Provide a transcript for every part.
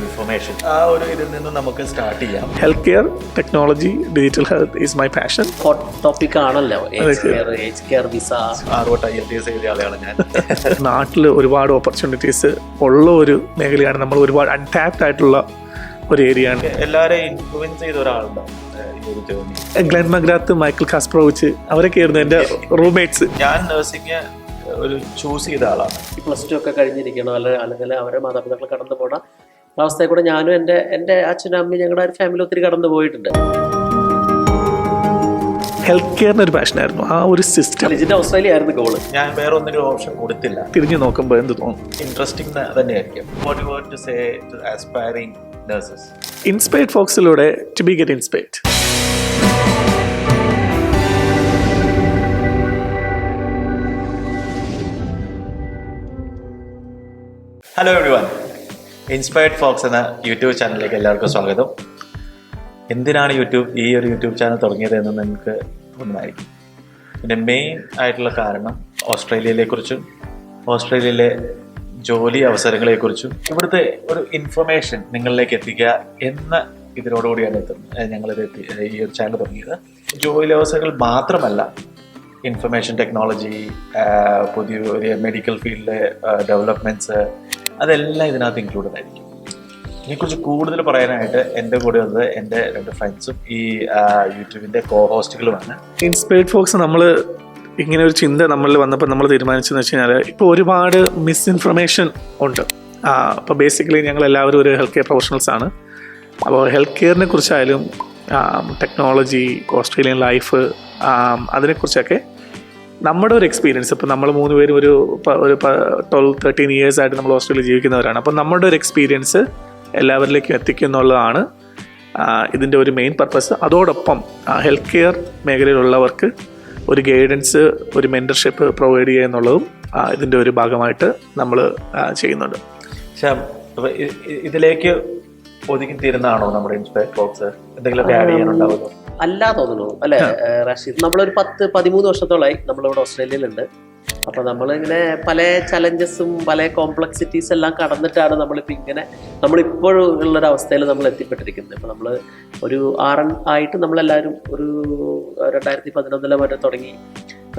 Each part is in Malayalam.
ഇൻഫർമേഷൻ ആ ഒരു ഇതിൽ നിന്നും നമുക്ക് സ്റ്റാർട്ട് ചെയ്യാം. Health care technology digital health is my passion hot topic ആണല്ലോ. നാട്ടിൽ ഒരുപാട് ഓപ്പർച്യൂണിറ്റീസ് ഉള്ള ഒരു മേഖലയാണ്. നമ്മൾ ഒരുപാട് അൺടാപ്ഡ് ആയിട്ടുള്ള ഒരു ഏരിയയാണ് എല്ലാവരെയും ഇൻഫ്ലുവൻസ് ചെയ്ത ഒരാളുണ്ടാവും ഏഹ് ഈ ഒരു ഗ്ലെൻ മഗ്രാത്ത് മൈക്കിൾ കാസ്പ്രോവിച്ച് അവരൊക്കെ ആയിരുന്നു എന്റെ റൂംമേറ്റ്സ് ഞാൻ നഴ്സിംഗ് ഒരു ചൂസ് ചെയ്ത ആളാണ്. പ്ലസ് ടു ഒക്കെ കഴിഞ്ഞിരിക്കണം? അല്ലെ അല്ലെങ്കിൽ അവരുടെ മാതാപിതാക്കൾ കടന്നു പോണ അവസ്ഥയിൽ കൂടെ ഞാനും എന്റെ എന്റെ അച്ഛനും അമ്മയും ഞങ്ങളുടെ ഒരു ഫാമിലി ഒത്തിരി കടന്നു പോയിട്ടുണ്ട്. ഹെൽത്ത് കെയറിന് ഒരു പാഷനായിരുന്നു ആ ഒരു സിസ്റ്റം ലിജിന്റെ ഓസ്ട്രേലിയ ആയിരുന്നു ഗോൾ ഞാൻ വേറെ ഒന്നിനും ഓപ്ഷൻ കൊടുത്തില്ല. തിരിഞ്ഞു നോക്കുമ്പോൾ എന്ത് തോന്നും? ഇൻട്രസ്റ്റിംഗ് തന്നെയായിരിക്കും. What to say to aspiring nurses inspired ഫോക്സിലൂടെ to be get inspired hello everyone inspired folks എന്ന യൂട്യൂബ് ചാനലിലേക്ക് എല്ലാവർക്കും സ്വാഗതം. എന്തിനാണ് യൂട്യൂബ് ഈ ഒരു യൂട്യൂബ് ചാനൽ തുടങ്ങിയത് എന്ന് നിങ്ങൾക്ക് തോന്നുമായിരിക്കും പിന്നെ മെയിൻ ആയിട്ടുള്ള കാരണം ഓസ്ട്രേലിയയിലെക്കുറിച്ചും ഓസ്ട്രേലിയയിലെ ജോലി അവസരങ്ങളെക്കുറിച്ചും ഇവിടുത്തെ ഒരു ഇൻഫർമേഷൻ നിങ്ങളിലേക്ക് എത്തിക്കുക എന്ന ഇതിനോടുകൂടിയാണ് എത്തുന്നത് ഞങ്ങളിത് എത്തി ഈ ഒരു ചാനൽ തുടങ്ങിയത്. ജോലി അവസരങ്ങൾ മാത്രമല്ല ഇൻഫർമേഷൻ ടെക്നോളജി പുതിയ മെഡിക്കൽ ഫീൽഡിലെ ഡെവലപ്മെന്റ്സ് അതെല്ലാം ഇതിനകത്ത് ഇൻക്ലൂഡഡ് ആയിരിക്കും. ഇതിനെക്കുറിച്ച് കൂടുതൽ പറയാനായിട്ട് എന്റെ കൂടെ ഉള്ളത് എന്റെ രണ്ട് ഫ്രണ്ട്സും ഈ യൂട്യൂബിന്റെ കോ ഹോസ്റ്റുകളുമാണ് ഇൻസ്പൈർഡ് ഫോക്സ് നമ്മൾ ഇങ്ങനെ ഒരു ചിന്ത നമ്മളിൽ വന്നപ്പോൾ നമ്മൾ തീരുമാനിച്ചെന്ന് വെച്ച് കഴിഞ്ഞാൽ ഇപ്പോൾ ഒരുപാട് മിസ്ഇൻഫർമേഷൻ ഉണ്ട്. അപ്പോൾ ബേസിക്കലി ഞങ്ങൾ എല്ലാവരും ഒരു ഹെൽത്ത് കെയർ പ്രൊഫഷണൽസ് ആണ്. അപ്പോൾ ഹെൽത്ത് കെയറിനെ കുറിച്ചായാലും ടെക്നോളജി ഓസ്ട്രേലിയൻ ലൈഫ് അതിനെക്കുറിച്ചൊക്കെ നമ്മുടെ ഒരു എക്സ്പീരിയൻസ് ഇപ്പം നമ്മൾ മൂന്ന് പേരും ഒരു ഒരു ട്വൽവ് തേർട്ടീൻ ഇയേഴ്സ് ആയിട്ട് നമ്മൾ ഓസ്ട്രേലിയ ജീവിക്കുന്നവരാണ്. അപ്പം നമ്മുടെ ഒരു എക്സ്പീരിയൻസ് എല്ലാവരിലേക്കും എത്തിക്കുക എന്നുള്ളതാണ് ഇതിന്റെ ഒരു മെയിൻ പർപ്പസ് അതോടൊപ്പം ഹെൽത്ത് കെയർ മേഖലയിലുള്ളവർക്ക് ഒരു ഗൈഡൻസ് ഒരു മെന്റർഷിപ്പ് പ്രൊവൈഡ് ചെയ്യുക എന്നുള്ളതും ഇതിന്റെ ഒരു ഭാഗമായിട്ട് നമ്മൾ ചെയ്യുന്നുണ്ട്. ഇതിലേക്ക് ഒതുങ്ങി തീരുന്നതാണോ നമ്മുടെ ഇൻസ്പയർ ബോക്സ് എന്തെങ്കിലുമൊക്കെ ആഡ് ചെയ്യാനുണ്ടാവുമല്ലോ അല്ല തോന്നുന്നു. അല്ലെ റഷീദ് നമ്മളൊരു പത്ത് പതിമൂന്ന് വർഷത്തോളമായി നമ്മളിവിടെ ഓസ്ട്രേലിയയിലുണ്ട്. അപ്പൊ നമ്മളിങ്ങനെ പല ചലഞ്ചസും പല കോംപ്ലക്സിറ്റീസ് എല്ലാം കടന്നിട്ടാണ് നമ്മളിപ്പോ ഇങ്ങനെ നമ്മളിപ്പോഴും ഉള്ളൊരു അവസ്ഥയിൽ നമ്മൾ എത്തിപ്പെട്ടിരിക്കുന്നത്. ഇപ്പൊ നമ്മൾ ഒരു ആറൻ ആയിട്ട് നമ്മളെല്ലാവരും ഒരു രണ്ടായിരത്തി പതിനൊന്നിലെ വരെ തുടങ്ങി.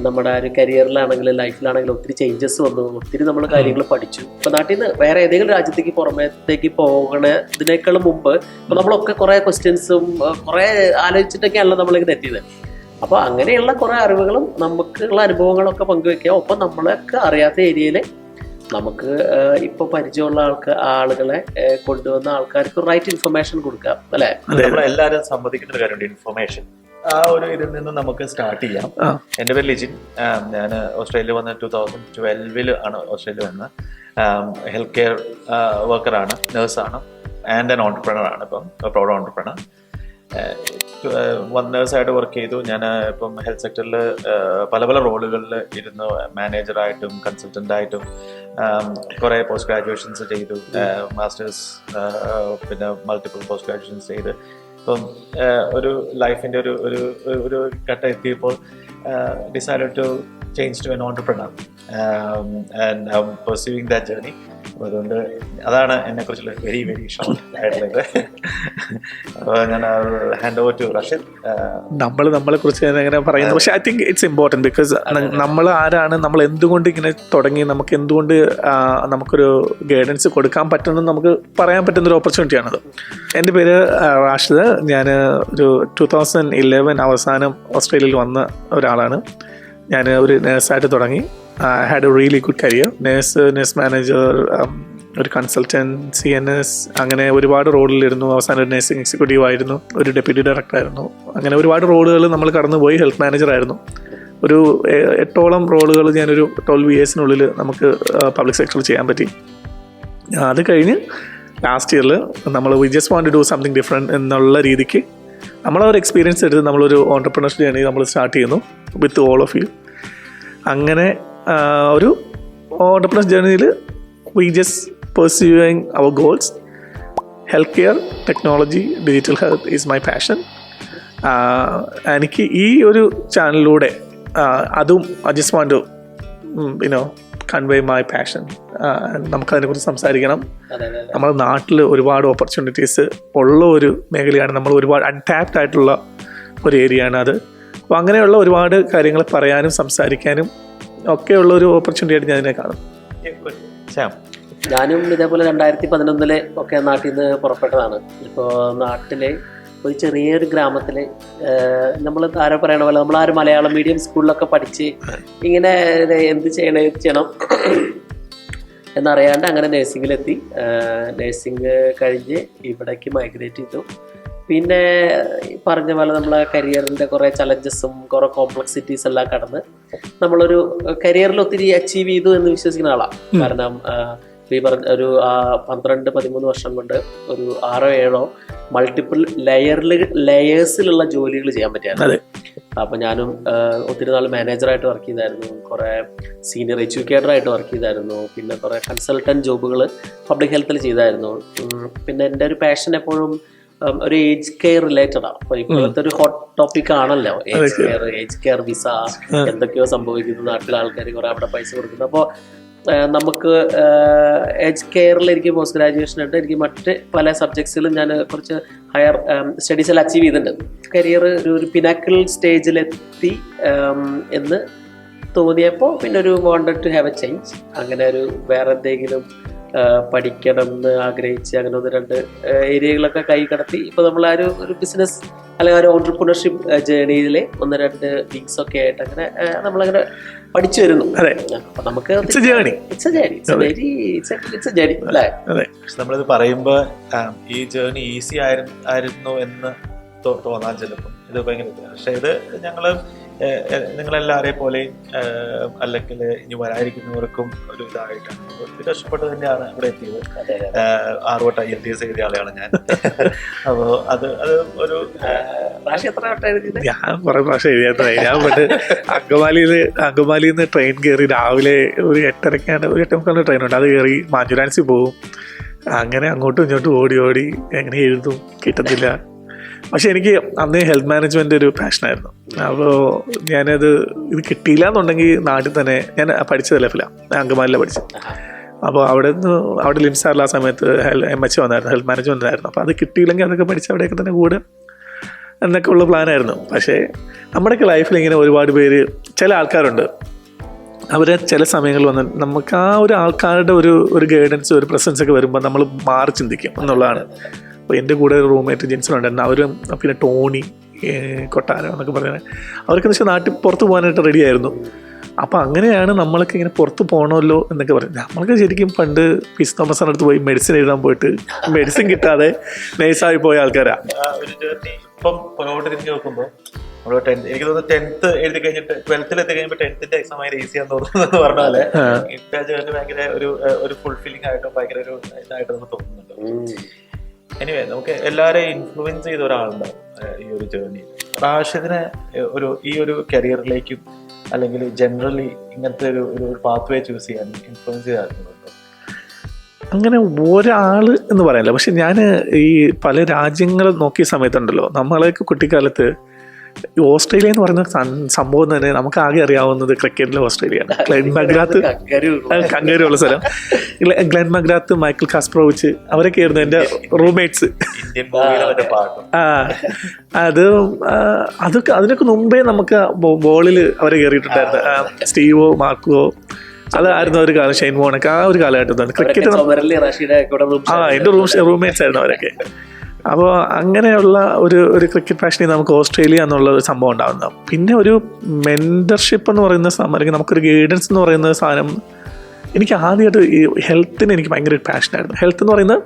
നമ്മുടെ ഒരു കരിയറിലാണെങ്കിലും ലൈഫിലാണെങ്കിലും ഒത്തിരി ചേഞ്ചസ് വന്നു ഒത്തിരി നമ്മൾ കാര്യങ്ങൾ പഠിച്ചു. ഇപ്പൊ നാട്ടിൽ നിന്ന് വേറെ ഏതെങ്കിലും രാജ്യത്തേക്ക് പുറമേത്തേക്ക് പോകണതിനേക്കാളും മുമ്പ് ഇപ്പൊ നമ്മളൊക്കെ കുറെ ക്വസ്റ്റ്യൻസും കുറെ ആലോചിച്ചിട്ടൊക്കെയാണല്ലോ നമ്മളിങ്ങനെ എത്തിയത്. അപ്പോൾ അങ്ങനെയുള്ള കുറേ അറിവുകളും നമുക്കുള്ള അനുഭവങ്ങളൊക്കെ പങ്കുവെക്കുക. ഒപ്പം നമ്മളൊക്കെ അറിയാത്ത ഏരിയയിൽ നമുക്ക് ഇപ്പൊ പരിചയമുള്ള ആൾക്ക് ആളുകളെ കൊണ്ടുവന്ന ആൾക്കാർക്ക് റൈറ്റ് ഇൻഫർമേഷൻ കൊടുക്കാം അല്ലെ? എല്ലാരും സമ്മതിക്കുന്ന ഒരു കാര്യമുണ്ട് ഇൻഫർമേഷൻ ആ ഒരു ഇതിൽ നിന്ന് നമുക്ക് സ്റ്റാർട്ട് ചെയ്യാം. എന്റെ പേര് ലിജിൻ. ഞാൻ ഓസ്ട്രേലിയ വന്ന ടൂ തൗസൻഡ് ട്വൽവിൽ ആണ് ഓസ്ട്രേലിയ വന്ന. ഹെൽത്ത് കെയർ വർക്കറാണ് നേഴ്സാണ് ആൻഡ് ആൻ ഓണ്ടർപ്രണർ ആണ് ഇപ്പം. പ്രൗഡ് ഓണ്ടർപ്രണർ വൺ നേഴ്സായിട്ട് വർക്ക് ചെയ്തു. ഞാൻ ഇപ്പം ഹെൽത്ത് സെക്ടറിൽ പല പല റോളുകളിൽ ഇരുന്നു. മാനേജറായിട്ടും കൺസൾട്ടന്റായിട്ടും കുറേ പോസ്റ്റ് ഗ്രാജുവേഷൻസ് ചെയ്തു മാസ്റ്റേഴ്സ് പിന്നെ മൾട്ടിപ്പിൾ പോസ്റ്റ് ഗ്രാജുവേഷൻസ് ചെയ്ത്. ഇപ്പം ഒരു ലൈഫിന്റെ ഒരു ഒരു ഒരു- ഘട്ടം എത്തിയപ്പോൾ decide to change to an entrepreneur and pursuing that journey അപ്പോൾ അതുകൊണ്ട് അതാണ് എന്നെക്കുറിച്ചുള്ള വെരി വെരി ഷോർട്ട് ആയിട്ടുള്ളത്. അപ്പോൾ ഞാൻ ഹാൻഡ് ഓവർ ടു റഷീദ്. നമ്മൾ നമ്മളെ കുറിച്ച് എങ്ങനെ പറയുന്നത്. പക്ഷേ I think it's important because നമ്മൾ ആരാണ് നമ്മൾ എന്തുകൊണ്ട് ഇങ്ങനെ തുടങ്ങി നമുക്ക് എന്തുകൊണ്ട് നമുക്കൊരു ഗൈഡൻസ് കൊടുക്കാൻ പറ്റുന്നത് നമുക്ക് പറയാൻ പറ്റുന്ന ഒരു ഓപ്പർച്യൂണിറ്റിയാണത് എന്റെ പേര് റാഷിദ്. ഞാൻ ഒരു ടു തൗസൻഡ് ഇലവൻ അവസാനം ഓസ്ട്രേലിയയിൽ വന്ന ഒരാളാണ്. ഞാൻ ഒരു നേഴ്സായിട്ട് തുടങ്ങി. Had a really good career nurse nurse manager ഒരു കൺസൾട്ടന്റ് സി എൻ എസ് അങ്ങനെ ഒരുപാട് റോളിലിരുന്നു. അവസാനം ഒരു നഴ്സിംഗ് എക്സിക്യൂട്ടീവ് ആയിരുന്നു. ഒരു ഡെപ്യൂട്ടി ഡയറക്ടർ ആയിരുന്നു. അങ്ങനെ ഒരുപാട് റോളുകൾ നമ്മൾ കടന്നുപോയി. ഹെൽത്ത് മാനേജർ ആയിരുന്നു. ഒരു എട്ടോളം റോളുകൾ ഞാനൊരു ട്വൽവ് ഇയേഴ്സിനുള്ളിൽ നമുക്ക് പബ്ലിക് സെക്ടറിൽ ചെയ്യാൻ പറ്റി. അത് കഴിഞ്ഞ് ലാസ്റ്റ് ഇയറിൽ നമ്മൾ we just want to do something different എന്നുള്ള രീതിക്ക് നമ്മളൊരു എക്സ്പീരിയൻസ് എടുത്ത് നമ്മളൊരു ഓണ്ടർപ്രണർഷിപ്പ് ജേണി നമ്മൾ സ്റ്റാർട്ട് ചെയ്യുന്നു വിത്ത് ഓൾ ഓഫ് യു അങ്ങനെ ഒരു entrepreneur ജേർണിയിൽ we just pursuing our goals health care technology digital health is my passion എനിക്ക് ഈ ഒരു ചാനലിലൂടെ അതും I just want you know convey my passion നമുക്കതിനെ നമുക്കതിനെക്കുറിച്ച് സംസാരിക്കണം. നമ്മുടെ നാട്ടിൽ ഒരുപാട് ഓപ്പർച്യൂണിറ്റീസ് ഉള്ള ഒരു മേഖലയാണ്. നമ്മൾ ഒരുപാട് അൺടാപ്ഡ് ആയിട്ടുള്ള ഒരു ഏരിയ ആണ് അത്. അപ്പോൾ അങ്ങനെയുള്ള ഒരുപാട് കാര്യങ്ങൾ പറയാനും സംസാരിക്കാനും ഒക്കെയുള്ള ഒരു ഓപ്പർച്യൂണിറ്റി ആയിട്ട് ഞാൻ അതിനെ കാണും. ശ്യാം. ഞാനും ഇതേപോലെ രണ്ടായിരത്തി പതിനൊന്നിലെ ഒക്കെ നാട്ടിൽ നിന്ന് പുറപ്പെട്ടതാണ്. ഇപ്പോൾ നാട്ടിലെ ഒരു ചെറിയൊരു ഗ്രാമത്തിൽ നമ്മൾ ആരോ പറയണ പോലെ നമ്മൾ ആ ഒരു മലയാളം മീഡിയം സ്കൂളിലൊക്കെ പഠിച്ച് ഇങ്ങനെ എന്ത് ചെയ്യണം എന്ത് ചെയ്യണം. എന്നറിയാണ്ട് അങ്ങനെ നഴ്സിംഗിലെത്തി നഴ്സിംഗ് കഴിഞ്ഞ് ഇവിടേക്ക് മൈഗ്രേറ്റ് ചെയ്തു. പിന്നെ പറഞ്ഞ പോലെ നമ്മളെ കരിയറിന്റെ കുറേ ചലഞ്ചസും കുറേ കോംപ്ലക്സിറ്റീസ് എല്ലാം കടന്ന് നമ്മളൊരു കരിയറിൽ ഒത്തിരി അച്ചീവ് ചെയ്തു എന്ന് വിശ്വസിക്കുന്ന ആളാണ് കാരണം ഈ പറഞ്ഞ ഒരു ആ, പന്ത്രണ്ട് പതിമൂന്ന് വർഷം കൊണ്ട് ഒരു ആറോ ഏഴോ മൾട്ടിപ്പിൾ ലെയറിൽ ലെയേഴ്സിലുള്ള ജോലികൾ ചെയ്യാൻ പറ്റിയാണ് അപ്പം അപ്പോൾ ഞാനും ഒത്തിരി നാൾ മാനേജറായിട്ട് വർക്ക് ചെയ്തായിരുന്നു. കുറേ സീനിയർ എഡ്യൂക്കേറ്ററായിട്ട് വർക്ക് ചെയ്തായിരുന്നു. പിന്നെ കുറേ കൺസൾട്ടന്റ് ജോബുകൾ പബ്ലിക് ഹെൽത്തിൽ ചെയ്തായിരുന്നു. പിന്നെ എന്റെ ഒരു പാഷൻ എപ്പോഴും ഒരു ഏജ് കെയർ റിലേറ്റഡ് ആണ്. അപ്പൊ ഇപ്പോഴത്തെ ഒരു ഹോട്ട് ടോപ്പിക് ആണല്ലോ. Age care age care visa എന്തൊക്കെയോ സംഭവിക്കുന്നത് നാട്ടിലെ ആൾക്കാർ കുറെ അവിടെ പൈസ കൊടുക്കുന്നു. അപ്പോൾ നമുക്ക് ഏജ് കെയറിൽ എനിക്ക് പോസ്റ്റ് ഗ്രാജുവേഷൻ ഉണ്ട്. എനിക്ക് മറ്റ് പല സബ്ജക്ട്സിലും ഞാൻ കുറച്ച് ഹയർ സ്റ്റഡീസിൽ അച്ചീവ് ചെയ്തിട്ടുണ്ട്. കരിയർ ഒരു പിനാക്കിൾ സ്റ്റേജിലെത്തി എന്ന് തോന്നിയപ്പോൾ പിന്നെ ഒരു wanted to have a change അങ്ങനെ ഒരു വേറെ എന്തെങ്കിലും പഠിക്കണം എന്ന് ആഗ്രഹിച്ച് അങ്ങനെ ഒന്ന് രണ്ട് ഏരിയകളൊക്കെ കൈ കടത്തി. ഇപ്പോൾ നമ്മൾ ആ ഒരു ഒരു ബിസിനസ് അല്ലെങ്കിൽ ആ ഒരു ഓണ്ടർപ്രണർഷിപ്പ് ജേണിയിലെ ഒന്ന് രണ്ട് വീക്സ് ഒക്കെ ആയിട്ട് അങ്ങനെ നമ്മളങ്ങനെ പഠിച്ചു വരുന്നു. അതെ. അപ്പൊ നമുക്ക്. It's journey it's very it's a journey അല്ലേ? അതെ. പക്ഷെ നമ്മളിത് പറയുമ്പോൾ ഈ ജേണി ഈസി ആയിരുന്നു ആയിരുന്നു എന്ന് തോന്നാൻ ചിലപ്പോൾ ഇത് ഭയങ്കര. പക്ഷെ ഇത് ഞങ്ങൾ നിങ്ങളെല്ലാവരെയും പോലെയും അല്ലെങ്കിൽ ഇനി വരാതിരിക്കുന്നവർക്കും ഒരു ഇതായിട്ടാണ്. ഒത്തിരി കഷ്ടപ്പെട്ട് തന്നെയാണ് ഇവിടെ എത്തിയത്. ആറുവട്ട ഐ എൽ ടി എസ് എഴുതിയ ആളെയാണ് ഞാൻ. അപ്പോൾ അത് അത് ഒരു ഞാൻ കുറെ പ്രാവശ്യം എഴുതിയാത്ത ഞാൻ പണ്ട് അങ്കമാലിയിൽ അങ്കമാലിയിൽ നിന്ന് ട്രെയിൻ കയറി രാവിലെ ഒരു എട്ടരക്കാണ് ഒരു എട്ട് മുക്കാലിന് ട്രെയിൻ ഉണ്ട്. അത് കയറി മാഞ്ചുരാൻസിൽ പോകും അങ്ങനെ അങ്ങോട്ടും ഇങ്ങോട്ടും ഓടി ഓടി എങ്ങനെ എഴുതും കിട്ടത്തില്ല പക്ഷെ എനിക്ക് അന്ന് ഹെൽത്ത് മാനേജ്മെന്റ് ഒരു പാഷനായിരുന്നു. അപ്പോൾ ഞാനത് ഇത് കിട്ടിയില്ല എന്നുണ്ടെങ്കിൽ നാട്ടിൽ തന്നെ ഞാൻ പഠിച്ചത് ലെഫിലാണ് അങ്കമാലിലെ പഠിച്ചത്. അപ്പോൾ അവിടെ നിന്ന് അവിടെ ലിംസാറിൽ ആ സമയത്ത് എം എച്ച് വന്നായിരുന്നു ഹെൽത്ത് മാനേജ്മെന്റ് ആയിരുന്നു. അപ്പോൾ അത് കിട്ടിയില്ലെങ്കിൽ അതൊക്കെ പഠിച്ച് അവിടെയൊക്കെ തന്നെ കൂടെ എന്നൊക്കെ ഉള്ള പ്ലാനായിരുന്നു പക്ഷേ നമ്മുടെയൊക്കെ ലൈഫിൽ ഇങ്ങനെ ഒരുപാട് പേര് ചില ആൾക്കാരുണ്ട്. അവരെ ചില സമയങ്ങളിൽ വന്ന് നമുക്ക് ആ ഒരു ആൾക്കാരുടെ ഒരു ഒരു ഗൈഡൻസ് ഒരു പ്രസൻസ് ഒക്കെ വരുമ്പോൾ നമ്മൾ മാറി ചിന്തിക്കും എന്നുള്ളതാണ്. അപ്പോൾ എന്റെ കൂടെ ഒരു റൂംമേറ്റ് ജിൻസൺ ഉണ്ടായിരുന്നു അവരും പിന്നെ ടോണി കൊട്ടാരം എന്നൊക്കെ പറയുന്നത്. അവർക്ക് എന്ന് വെച്ചാൽ നാട്ടിൽ പുറത്ത് പോകാനായിട്ട് റെഡി ആയിരുന്നു. അപ്പോൾ അങ്ങനെയാണ് നമ്മളൊക്കെ ഇങ്ങനെ പുറത്ത് പോകണമല്ലോ എന്നൊക്കെ പറഞ്ഞു നമ്മൾക്ക് ശരിക്കും പണ്ട് പിസ് തോമസിന്റെ അടുത്ത് പോയി മെഡിസിൻ എഴുതാൻ പോയിട്ട് മെഡിസിൻ കിട്ടാതെ നൈസായി പോയ ആൾക്കാരാ. ആ ഒരു ജേർണി ഇപ്പം പുറകോട്ട് തിരിഞ്ഞ് നോക്കുമ്പോൾ നമ്മൾ ടെൻത്ത് എനിക്ക് തോന്നുന്നു ടെൻത്ത് എഴുതി കഴിഞ്ഞിട്ട് ട്വൽത്തിൽ എത്തി കഴിയുമ്പോൾ ടെൻത്തിന്റെ എക്സാം ഭയങ്കര ഈസി ആണെന്ന് തോന്നുന്നത് എന്ന് പറഞ്ഞ പോലെ. ആ. ജേർണി ഭയങ്കര ഒരു ഒരു ഫുൾഫില്ലിംഗ് ആയിട്ടും ഭയങ്കര ഒരു ഇതായിട്ട് നമുക്ക് തോന്നുന്നുണ്ട്. എനിവേ നമുക്ക് എല്ലാവരെയും ഇൻഫ്ലുവൻസ് ചെയ്ത ഒരാളുണ്ടാവും ഈ ഒരു ജേർണി റാഷിദിനെ ഒരു ഈ ഒരു കരിയറിലേക്കും അല്ലെങ്കിൽ ജനറലി ഇങ്ങനത്തെ ഒരു ഒരു പാത്ത് വേ ചൂസ് ചെയ്യാൻ ഇൻഫ്ലുവൻസ് ചെയ്തിട്ടുണ്ടോ അങ്ങനെ ഒരാൾ എന്ന് പറയാനില്ല. പക്ഷെ ഞാൻ ഈ പല രാജ്യങ്ങൾ നോക്കിയ സമയത്തുണ്ടല്ലോ നമ്മളെയൊക്കെ കുട്ടിക്കാലത്ത് ഓസ്ട്രേലിയ എന്ന് പറയുന്ന സംഭവം തന്നെ നമുക്ക് ആകെ അറിയാവുന്നത് ക്രിക്കറ്റിലെ ഓസ്ട്രേലിയയാണ് ഗ്ലെൻ മഗ്രാത്ത് കങ്കേരുള്ള സ്ഥലം. ഗ്ലെ- ഗ്ലെൻ മഗ്രാത്ത് മൈക്കിൾ കാസ്പ്രോവിച്ച് അവരൊക്കെ ആയിരുന്നു എന്റെ റൂംമേറ്റ്സ്. ആ അത് അതൊക്കെ അതിനൊക്കെ മുമ്പേ നമുക്ക് ബോളിൽ അവരെ കയറിയിട്ടുണ്ടായിരുന്നു സ്റ്റീവോ മാർക്കോ അതായിരുന്നു ഒരു കാലം ഷൈൻ മോണൊക്കെ ആ ഒരു കാലഘട്ടത്താണ് ക്രിക്കറ്റ് ആ എന്റെ എന്റെ റൂം റൂംമേറ്റ്സ് ആയിരുന്നു അവരൊക്കെ. അപ്പോൾ അങ്ങനെയുള്ള ഒരു ഒരു ക്രിക്കറ്റ് പാഷനിൽ നമുക്ക് ഓസ്ട്രേലിയ എന്നുള്ള ഒരു സംഭവം ഉണ്ടാകുന്നത് പിന്നെ ഒരു മെന്റർഷിപ്പ് എന്ന് പറയുന്ന സാധനം അല്ലെങ്കിൽ നമുക്കൊരു ഗൈഡൻസ് എന്ന് പറയുന്ന സാധനം എനിക്ക് ആദ്യമായിട്ട് ഈ ഹെൽത്തിന് എനിക്ക് ഭയങ്കര ഒരു പാഷനായിരുന്നു ഹെൽത്ത് എന്ന് പറയുന്നത്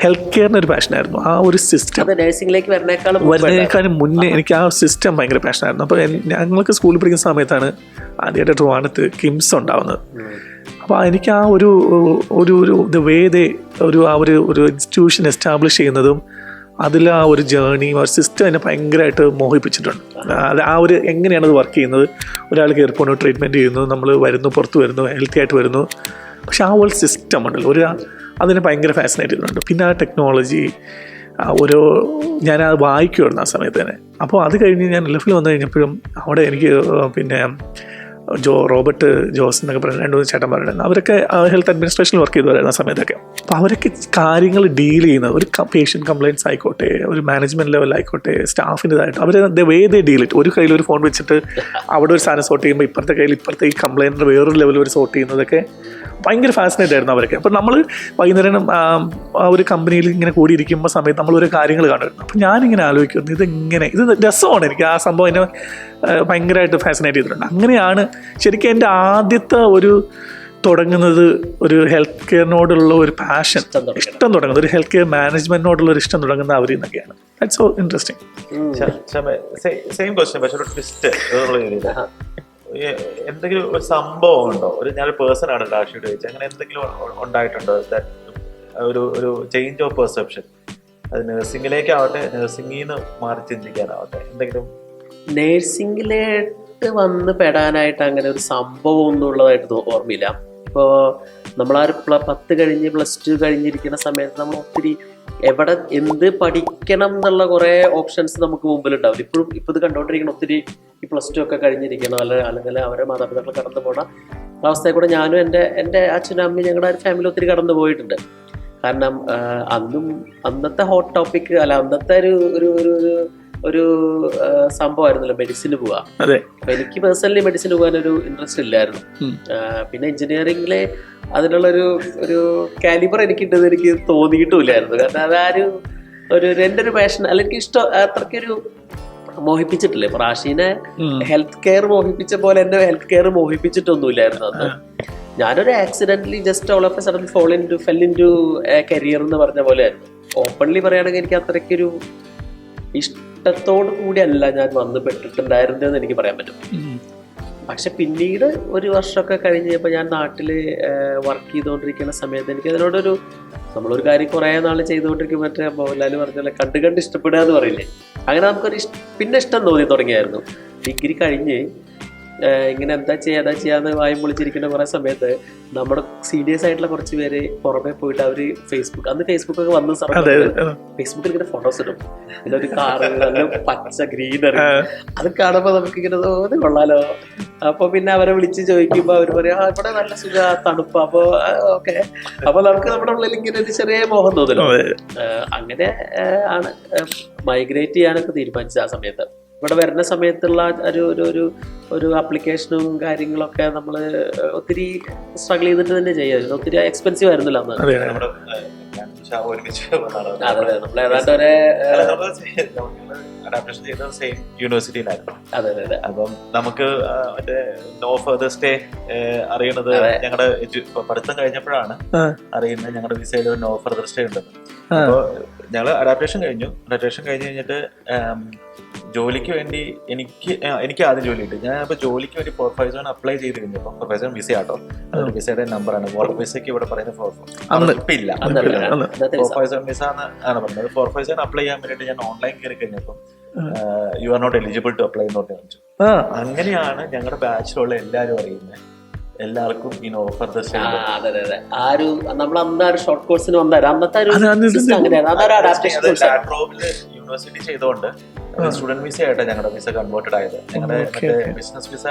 ഹെൽത്ത് കെയറിന് ഒരു പാഷനായിരുന്നു ആ ഒരു സിസ്റ്റം നഴ്സിംഗിലേക്ക് വരുന്നതിനേക്കാളും മുന്നേ എനിക്ക് ആ സിസ്റ്റം ഭയങ്കര പാഷനായിരുന്നു അപ്പോൾ ഞങ്ങൾക്ക് സ്കൂളിൽ പഠിക്കുന്ന സമയത്താണ് ആദ്യമായിട്ട് ട്രുവാണത്ത് കിംസ് ഉണ്ടാവുന്നത്. അപ്പോൾ എനിക്ക് ആ ഒരു ഒരു ഒരു ദ വേ ദേ ഒരു ആ ഒരു ഒരു ഇൻസ്റ്റിറ്റ്യൂഷൻ എസ്റ്റാബ്ലിഷ് ചെയ്യുന്നതും അതിൽ ആ ഒരു ജേണി ആ ഒരു സിസ്റ്റം എന്നെ ഭയങ്കരമായിട്ട് മോഹിപ്പിച്ചിട്ടുണ്ട്. അത് ആ ഒരു എങ്ങനെയാണ് അത് വർക്ക് ചെയ്യുന്നത്? ഒരാൾ കയറി ട്രീറ്റ്മെന്റ് ചെയ്യുന്നു നമ്മൾ വരുന്നു പുറത്ത് വരുന്നു ഹെൽത്തി ആയിട്ട് വരുന്നു. പക്ഷേ ആ ഒരു സിസ്റ്റം ഉണ്ടല്ലോ ഒരു അതിനെ ഭയങ്കര ഫാസിനേറ്റ് ചെയ്യുന്നുണ്ട് പിന്നെ ആ ടെക്നോളജി ഒരു ഞാൻ അത് വായിക്കുമായിരുന്നു ആ സമയത്ത് തന്നെ. അപ്പോൾ അത് കഴിഞ്ഞ് ഞാൻ ലഫിൽ വന്നു കഴിഞ്ഞപ്പോഴും അവിടെ എനിക്ക് പിന്നെ ജോ റോബർട്ട് ജോസ് എന്നൊക്കെ പറയുന്ന രണ്ട് മൂന്ന് ചേട്ടന്മാരുണ്ടായിരുന്നു. അവരൊക്കെ ഹെൽത്ത് അഡ്മിനിസ്ട്രേഷനിൽ വർക്ക് ചെയ്തവരായിരുന്നു ആ സമയത്തൊക്കെ. അപ്പോൾ അവരൊക്കെ കാര്യങ്ങൾ ഡീൽ ചെയ്യുന്നത് ഒരു പേഷ്യന്റ് കംപ്ലയിൻസ് ആയിക്കോട്ടെ ഒരു മാനേജ്മെന്റ് ലെവൽ ആയിക്കോട്ടെ സ്റ്റാഫിന്റെതായിട്ട് അവർ വേ ദേ ഡീൽ ഇറ്റ് ഒരു കയ്യിൽ ഒരു ഫോൺ വെച്ചിട്ട് അവിടെ ഒരു സാധനം സോർട്ട് ചെയ്യുമ്പോൾ ഇപ്പുറത്തെ കയ്യിൽ ഇപ്പുറത്തെ ഈ കംപ്ലയിന്റ് വേറൊരു ലെവലിൽ ഒരു സോർട്ട് ചെയ്യുന്നതൊക്കെ ഭയങ്കര ഫാസിനേറ്റ് ആയിരുന്നു അവരൊക്കെ. അപ്പം നമ്മൾ വൈകുന്നേരം ആ, ഒരു കമ്പനിയിൽ ഇങ്ങനെ കൂടിയിരിക്കുമ്പോൾ സമയത്ത് നമ്മൾ ഓരോ കാര്യങ്ങൾ കാണുമായിരുന്നു അപ്പം ഞാനിങ്ങനെ ആലോചിക്കുന്നു ഇതെങ്ങനെ? ഇത് രസമാണ് എനിക്ക്. ആ സംഭവം എന്നെ ഭയങ്കരമായിട്ട് ഫാസിനേറ്റ് ചെയ്തിട്ടുണ്ട്. അങ്ങനെയാണ് ശരിക്കും എന്റെ ആദ്യത്തെ ഒരു തുടങ്ങുന്നത് ഒരു ഹെൽത്ത് കെയറിനോടുള്ള ഒരു പാഷൻ ഇഷ്ടം തുടങ്ങുന്നത്. ഒരു ഹെൽത്ത് കെയർ മാനേജ്മെന്റിനോടുള്ള ഒരു ഇഷ്ടം തുടങ്ങുന്ന അവരിൽ നിന്നൊക്കെയാണ് that's so interesting same question പക്ഷേ ഒരു ട്വിസ്റ്റ് എന്തെങ്കിലും ഒരു സംഭവം ഉണ്ടോ? ഒരു ഞാൻ പേഴ്സൺ ആണ് രാഷിയോട് ചോദിച്ചത് അങ്ങനെ എന്തെങ്കിലും ഉണ്ടായിട്ടുണ്ടോ? ഒരു ഒരു ചേഞ്ച് ഓഫ് പെർസെപ്ഷൻ അത് നഴ്സിംഗിലേക്കാവട്ടെ നഴ്സിംഗിൽ നിന്ന് മാറി ചിന്തിക്കാനാവട്ടെ. എന്തെങ്കിലും? നേഴ്സിംഗിലേക്ക് വന്ന് പെടാനായിട്ട് അങ്ങനെ ഒരു സംഭവം ഒന്നും ഉള്ളതായിട്ട് ഓർമ്മയില്ല. ഇപ്പോൾ നമ്മളാ ഒരു പത്ത് കഴിഞ്ഞ് പ്ലസ് ടു കഴിഞ്ഞിരിക്കുന്ന സമയത്ത് നമ്മൾ ഒത്തിരി എവിടെ എന്ത് പഠിക്കണം എന്നുള്ള കുറേ ഓപ്ഷൻസ് നമുക്ക് മുമ്പിലുണ്ടാവും ഇപ്പോഴും ഇപ്പൊ ഇത് കണ്ടുകൊണ്ടിരിക്കുന്ന ഒത്തിരി ഈ പ്ലസ് ടു ഒക്കെ കഴിഞ്ഞിരിക്കണം അല്ലെ അല്ലെങ്കിൽ അവരെ മാതാപിതാക്കൾ കടന്നു പോണ അവസ്ഥയിൽ കൂടെ ഞാനും എന്റെ എന്റെ അച്ഛനും അമ്മയും ഞങ്ങളുടെ ഫാമിലി ഒത്തിരി കടന്നു പോയിട്ടുണ്ട്. കാരണം അന്നും അന്നത്തെ ഹോട്ട് ടോപ്പിക് അല്ല അന്നത്തെ ഒരു ഒരു ഒരു ഒരു- സംഭവമായിരുന്നല്ലോ മെഡിസിന് പോവാ. അതെ. എനിക്ക് പേഴ്സണലി മെഡിസിന് പോകാൻ ഒരു ഇൻട്രസ്റ്റ് ഇല്ലായിരുന്നു. പിന്നെ എഞ്ചിനീയറിംഗിലെ അതിനുള്ള ഒരു ഒരു കാലിബർ എനിക്ക് എനിക്കുണ്ടെന്ന് എനിക്ക് തോന്നിയിട്ടുമില്ലായിരുന്നു. കാരണം അതാരും ഒരു എന്റെ ഒരു പാഷൻ അല്ല എനിക്ക് ഇഷ്ടം അത്രയ്ക്കൊരു മോഹിപ്പിച്ചിട്ടില്ലേ? പ്രാശീനെ ഹെൽത്ത് കെയർ മോഹിപ്പിച്ച പോലെ എന്നെ ഹെൽത്ത് കെയർ മോഹിപ്പിച്ചിട്ടൊന്നുമില്ലായിരുന്നു അന്ന് ഞാനൊരു accidentally just all of a sudden fall into fell into career എന്ന് പറഞ്ഞ പോലെ ആയിരുന്നു ഓപ്പൺലി പറയുകയാണെങ്കിൽ എനിക്ക് അത്രയ്ക്കൊരു ഇഷ്ടത്തോടു കൂടിയല്ല ഞാൻ വന്ന് പെട്ടിട്ടുണ്ടായിരുന്നതെന്ന് എനിക്ക് പറയാൻ പറ്റും. പക്ഷെ പിന്നീട് ഒരു വർഷമൊക്കെ കഴിഞ്ഞപ്പോൾ ഞാൻ നാട്ടിൽ വർക്ക് ചെയ്തുകൊണ്ടിരിക്കുന്ന സമയത്ത് എനിക്ക് അതിനോടൊരു നമ്മളൊരു കാര്യം കുറേ നാൾ ചെയ്തുകൊണ്ടിരിക്കുമ്പോൾ മറ്റേ മോഹൻലാൽ പറഞ്ഞ കണ്ട് കണ്ട് ഇഷ്ടപ്പെടുക എന്ന് പറയില്ലേ? അങ്ങനെ നമുക്കൊരു പിന്നെ ഇഷ്ടം തോന്നി തുടങ്ങിയായിരുന്നു. ഡിഗ്രി കഴിഞ്ഞ് ഇങ്ങനെ എന്താ ചെയ്യുക എന്താ ചെയ്യാന്ന് വായും പൊളിച്ചിരിക്കുന്ന കുറേ സമയത്ത് നമ്മുടെ സീനിയേഴ്സ് ആയിട്ടുള്ള കുറച്ച് പേര് പുറമെ പോയിട്ട് അവർ ഫേസ്ബുക്ക് അന്ന് ഫേസ്ബുക്ക് ഒക്കെ വന്ന സമയത്ത് ഫേസ്ബുക്കിൽ ഇങ്ങനെ ഫോട്ടോസ് ഇടും. ഒരു കാറ് നല്ല പച്ച ഗ്രീനറി അത് കാണുമ്പോ നമുക്ക് ഇങ്ങനെ തോന്നി കൊള്ളാലോ. അപ്പൊ പിന്നെ അവരെ വിളിച്ച് ചോദിക്കുമ്പോ അവർ പറയും ആ ഇവിടെ നല്ല സുഖ തണുപ്പ്. അപ്പൊ ഓക്കെ. അപ്പൊ നമുക്ക് നമ്മുടെ ഉള്ളിൽ ഇങ്ങനെ ഒരു ചെറിയ മോഹം തോന്നുന്നു. അങ്ങനെ ആണ് മൈഗ്രേറ്റ് ചെയ്യാനൊക്കെ തീരുമാനിച്ചത് ആ സമയത്ത്. ഇവിടെ വരുന്ന സമയത്തുള്ള ഒരു ഒരു ഒരു ഒരു ആപ്ലിക്കേഷനും കാര്യങ്ങളൊക്കെ നമ്മൾ ഒത്തിരി സ്ട്രഗിൾ ചെയ്തിട്ട് തന്നെ ചെയ്യായിരുന്നു ഒത്തിരി എക്സ്പെൻസീവ് ആയിരുന്നില്ല അന്ന്. അതെ നമ്മൾ ഏതാണ്ട് ഒരേ അല്ല, നമ്മൾ അഡാപ്റ്റേഷൻ ചെയ്ത സെയിം യൂണിവേഴ്സിറ്റിയിലായിരുന്നു അതെ അതെ അപ്പം നമുക്ക് മറ്റേ നോ ഫർദർ സ്റ്റേ. ഞങ്ങളുടെ പഠിത്തം കഴിഞ്ഞപ്പോഴാണ് അറിയുന്നത് ഞങ്ങളുടെ വിസയിൽ നോ ഫർദർ സ്റ്റേ ഉണ്ടെന്ന്. അപ്പോൾ ഞങ്ങൾ അഡാപ്റ്റേഷൻ കഴിഞ്ഞു. അഡാപ്റ്റേഷൻ കഴിഞ്ഞ് കഴിഞ്ഞിട്ട് ജോലിക്ക് വേണ്ടി എനിക്ക് എനിക്ക് ആദ്യം ജോലി കിട്ടി. ഞാൻ അപ്പോൾ ജോലിക്ക് വേണ്ടി ഫോർ ഫൈവ് സെവൻ അപ്ലൈ ചെയ്ത് കഴിഞ്ഞപ്പോൾ ഫോർ ഫൈവ് സെവൻ വിസ ആട്ടോ അതൊരു വിസയുടെ നമ്പറാണ് വർക്ക് വിസയ്ക്ക് ഇവിടെ പറയുന്നത് ഫോർ. ഇപ്പം ഇല്ല. ഫോർ. ഫൈവ് സെവൻ വിസ ആണ് പറഞ്ഞത്. ഫോർ ഫൈവ് സെവൻ അപ്ലൈ ചെയ്യാൻ വേണ്ടിയിട്ട് ഞാൻ ഓൺലൈൻ കയറി കഴിഞ്ഞപ്പോൾ you are not eligible to apply എന്ന് പറഞ്ഞു അങ്ങനെയാണ് ഞങ്ങളുടെ ബാച്ചിലുള്ള എല്ലാവരും അറിയുന്നത്. എല്ലാവർക്കും ഈ ഓഫർ ആ, അതെ അതെ ആ ഒരു നമ്മൾ അന്ന് ആ ഒരു ഷോർട്ട് കോഴ്സിന് വന്നായിരുന്നു അന്നത്തെ ഒരു അങ്ങനെയായിരുന്നു. അതൊരു അഡാപ്റ്റേഷൻ യൂണിവേഴ്സിറ്റി ചെയ്തുകൊണ്ട് സ്റ്റുഡന്റ് വിസ ആയിട്ട് ഞങ്ങളുടെ വിസ കൺവേർട്ടഡ് ആയത്. ഞങ്ങളുടെ. ബിസിനസ് വിസ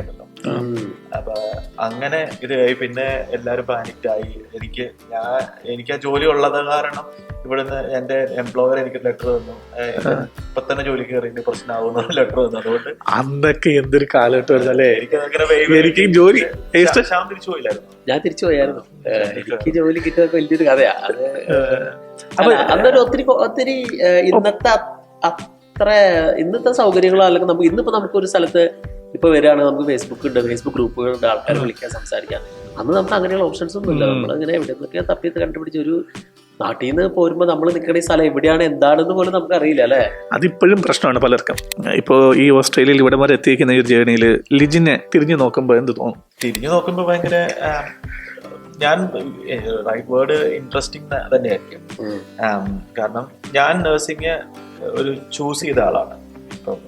ഉണ്ടല്ലോ. അപ്പൊ അങ്ങനെ ഇത് ആയി പിന്നെ എല്ലാരും പാനിക്ഡ് ആയി. എനിക്ക് ഞാൻ എനിക്ക് ആ ജോലി ഉള്ളത് കാരണം ഇവിടുന്ന് എന്റെ എംപ്ലോയർ എനിക്ക് ലെറ്റർ തന്നു. ഇപ്പൊ തന്നെ ജോലി കയറി പ്രശ്നമാവുന്ന ലെറ്റർ തന്നു. അതുകൊണ്ട് അന്നൊക്കെ എന്തൊരു കാലഘട്ടം അല്ലേ? എനിക്ക് അങ്ങനെ ജോലി ശ്യാ- തിരിച്ചു പോയില്ലായിരുന്നു. ഞാൻ തിരിച്ചു പോയായിരുന്നു. എനിക്ക് ജോലി കിട്ടുക വലിയൊരു കഥയാ. അത് അപ്പൊ അന്നൊരു ഒത്തിരി ഒത്തിരി ഇന്നത്തെ അത്ര ഇന്നത്തെ സൗകര്യങ്ങളോ അല്ലെങ്കിൽ നമുക്ക് ഇന്നിപ്പോ നമുക്ക് ഒരു സ്ഥലത്ത് ഇപ്പൊ വരികയാണെങ്കിൽ നമുക്ക് ഫേസ്ബുക്ക് ഉണ്ട് ഫേസ്ബുക്ക് ഗ്രൂപ്പുകളുണ്ട് ആൾക്കാരെ വിളിക്കാൻ സംസാരിക്കാം അന്ന് നമുക്ക് അങ്ങനെയുള്ള ഓപ്ഷൻസ് ഒന്നും ഇല്ല നമ്മൾ നമ്മളിങ്ങനെ എവിടെ നിന്നൊക്കെ തപ്പി കണ്ടുപിടിച്ച് ഒരു നാട്ടിൽ നിന്ന് പോരുമ്പോൾ നമ്മൾ നിൽക്കുന്ന ഈ സ്ഥലം എവിടെയാണ് എന്താണെന്ന് പോലും നമുക്ക് അറിയില്ല അല്ലെ? അതിപ്പോഴും പ്രശ്നമാണ് പലർക്കും. ഇപ്പോൾ ഈ ഓസ്ട്രേലിയയിൽ ഇവിടെ വരെ എത്തിയിരിക്കുന്ന ഈ ഒരു ജേണിയിൽ ലിജിനെ തിരിഞ്ഞു നോക്കുമ്പോൾ എന്ത് തോന്നും? തിരിഞ്ഞു നോക്കുമ്പോ ഭയങ്കര ഞാൻ റൈറ്റ് വേർഡ് ഇൻട്രസ്റ്റിംഗ് തന്നെയായിരിക്കും. കാരണം ഞാൻ നഴ്സിംഗ് ഒരു ചൂസ് ചെയ്ത ആളാണ്. ഇപ്പം,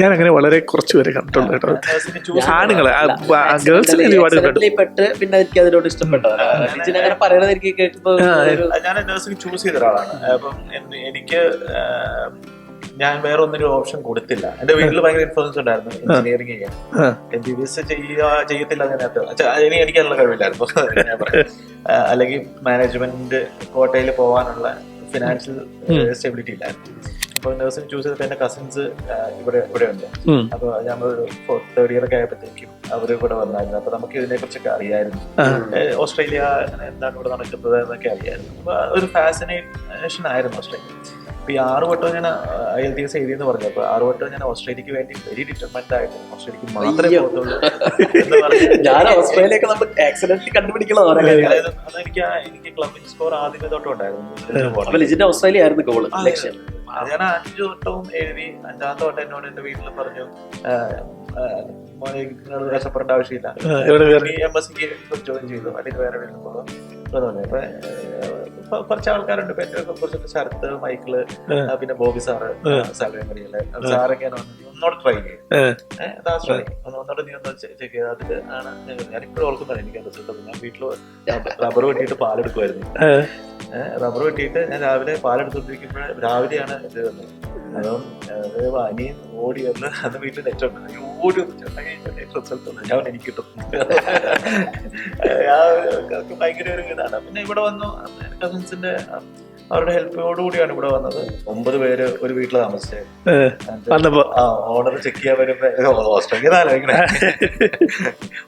ഞാൻ അങ്ങനെ വളരെ കുറച്ച് പേരെ കണ്ടിട്ടുണ്ട് കേട്ടോ. ആണുങ്ങൾ, ഗേൾസ് ആ, girls ഒരുപാട് കണ്ടു. പിന്നെ എനിക്ക് അതിനോട് ഇഷ്ടപ്പെട്ടതാണ്. അങ്ങനെ പറയുന്നത് എനിക്ക് കേട്ടപ്പോൾ ഞാൻ നഴ്സിംഗ് ചൂസ് ചെയ്ത ഒരാളാണ്. അപ്പം എനിക്ക് ഞാൻ വേറെ ഒന്നിനും ഓപ്ഷൻ കൊടുത്തില്ല. എന്റെ വീട്ടിൽ ഭയങ്കര ഇൻഫ്ലുവൻസ് ഉണ്ടായിരുന്നു എഞ്ചിനീയറിംഗ് ചെയ്യാൻ. എം ബി ബി എസ് ചെയ്യാ ചെയ്യത്തില്ല അതിനകത്ത് അതിന് എനിക്കതിനുള്ള കഴിവില്ലായിരുന്നു. ഞാൻ പറയാം അല്ലെങ്കിൽ മാനേജ്മെന്റ് കോട്ടയിൽ പോകാനുള്ള ഫിനാൻഷ്യൽ സ്റ്റെബിലിറ്റി ഇല്ലായിരുന്നു. അപ്പോൾ നഴ്സിംഗ് ചൂസ് ചെയ്തപ്പോൾ എന്റെ കസിൻസ് ഇവിടെ ഇവിടെ ഉണ്ട് അപ്പോൾ അപ്പൊ ഞങ്ങൾ തേർഡ് ഇയർ ഒക്കെ ആയപ്പോഴത്തേക്കും അവർ ഇവിടെ വന്നായിരുന്നു. അപ്പൊ നമുക്ക് ഇതിനെ കുറിച്ചൊക്കെ അറിയായിരുന്നു ഓസ്ട്രേലിയ എന്താണ് ഇവിടെ നടക്കുന്നത് എന്നൊക്കെ അറിയായിരുന്നു. അപ്പൊ ഒരു ഫാസിനേഷൻ ആയിരുന്നു ഓസ്ട്രേലിയ. അപ്പൊ ഈ ആറ് വട്ടം ഞാൻ ഐ എൽ ടി എസ് എഴുതിയെന്ന് പറഞ്ഞു. അപ്പൊ ആറ് വട്ടം ഞാൻ ഓസ്ട്രേലിയക്ക് വേണ്ടി വെരി ഡിറ്റർമെന്റ് ആയിരുന്നു ഓസ്ട്രേലിയക്ക് മാത്രമേ എന്ന് അതെനിക്ക് എനിക്ക് ക്ലബിംഗ് സ്കോർ ആദ്യമേ തൊട്ടുണ്ടായിരുന്നു അപ്പൊ ഓസ്ട്രേലിയ ആയിരുന്നു ഗോൾ ലക്ഷ്യം. അത് ഞാൻ അഞ്ചു വട്ടവും എഴുതി അഞ്ചാമത്തെ വട്ടം എന്നോട് എന്റെ വീട്ടിൽ പറഞ്ഞു മോനെ കഷ്ടപ്പെടേണ്ട ആവശ്യമില്ല. എം എസ് സിക്ക് ജോയിൻ ചെയ്തു അല്ലെങ്കിൽ വേറെ വീട്ടിൽ പോകാം. ഇപ്പൊ കുറച്ച് ആൾക്കാരുണ്ട്. ഇപ്പൊ എന്റെ കുറച്ച് ശരത്ത് മൈക്കിൾ പിന്നെ ബോബി സാറ് സാലറി മരിയല്ലേ സാറൊക്കെ ഒന്നോട് ട്രൈ ചെയ്യും. ട്രൈ ഒന്നോട് നീ ഒന്ന് ചെക്ക് ചെയ്ത് ആണ് ഞാൻ- ഇപ്പോഴും ഓർക്കുന്നുണ്ട് എനിക്ക് റിസൾട്ട് ഞാൻ വീട്ടിൽ റബ്ബർ വെട്ടിയിട്ട് പാലെടുക്കുമായിരുന്നു. റബ്ബർ വെട്ടിയിട്ട് ഞാൻ രാവിലെ പാലെടുത്തോണ്ടിരിക്കുമ്പോൾ രാവിലെയാണ് ഇത് വന്നത്. അപ്പം അനിയൻ ഓടി വന്ന് അത് വീട്ടിൽ നെറ്റ് ഉണ്ട് ഓടി വന്ന്. റിസൾട്ട് ഞാൻ എനിക്ക് കിട്ടും. ഭയങ്കര ഒരു ഇതാണ്. പിന്നെ ഇവിടെ വന്നു കസിൻസിന്റെ അവരുടെ ഹെൽപ്പോടുകൂടിയാണ് ഇവിടെ വന്നത്. ഒമ്പത് പേര് ഒരു വീട്ടിൽ താമസിച്ചത് ആ. ഓണർ ചെക്ക് ചെയ്യാൻ വരുമ്പോ ഓസ്ട്രേലിയ ആലോചിക്കണേ.